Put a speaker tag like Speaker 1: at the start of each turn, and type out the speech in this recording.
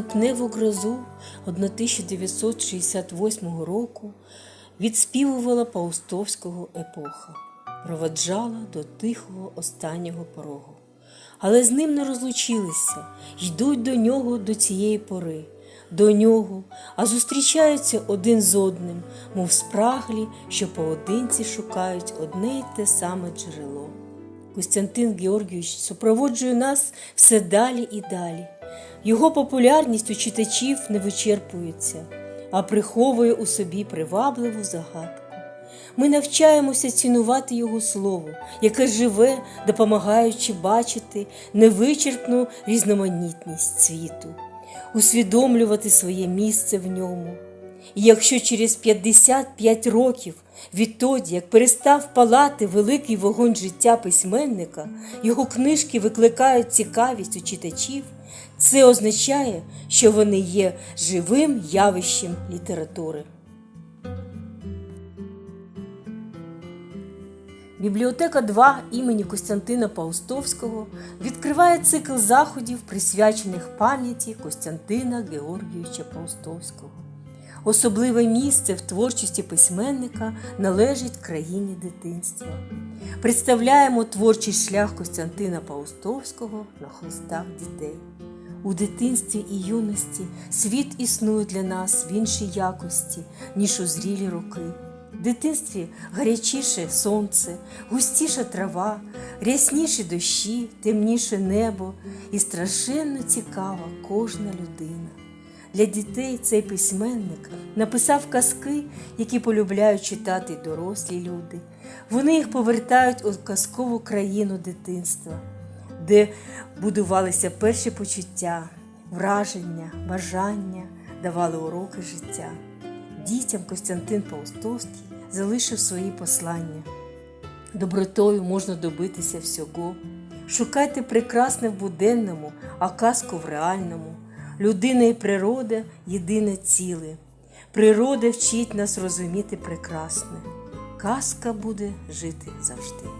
Speaker 1: липневу грозу 1968 року відспівувала Паустовського епоха, проваджала до тихого останнього порогу. Але з ним не розлучилися, йдуть до нього до цієї пори, до нього, а зустрічаються один з одним, мов спраглі, що поодинці шукають одне й те саме джерело. Костянтин Георгійович супроводжує нас все далі і далі. Його популярність у читачів не вичерпується, а приховує у собі привабливу загадку. Ми навчаємося цінувати Його слово, яке живе, допомагаючи бачити невичерпну різноманітність світу, усвідомлювати своє місце в ньому. І якщо через 55 років відтоді, як перестав палати великий вогонь життя письменника, його книжки викликають цікавість у читачів, це означає, що вони є живим явищем літератури. Бібліотека 2 імені Костянтина Паустовського відкриває цикл заходів, присвячених пам'яті Костянтина Георгійовича Паустовського. Особливе місце в творчості письменника належить країні дитинства. Представляємо творчий шлях Костянтина Паустовського на хлистах дітей. У дитинстві і юності світ існує для нас в іншій якості, ніж у зрілі роки. В дитинстві гарячіше сонце, густіша трава, рясніші дощі, темніше небо і страшенно цікава кожна людина. Для дітей цей письменник написав казки, які полюбляють читати дорослі люди. Вони їх повертають у казкову країну дитинства, де будувалися перші почуття, враження, бажання, давали уроки життя. Дітям Костянтин Паустовський залишив свої послання. Добротою можна добитися всього. Шукайте прекрасне в буденному, а казку в реальному. Людина і природа єдине ціле. Природа вчить нас розуміти прекрасне. Казка буде жити завжди.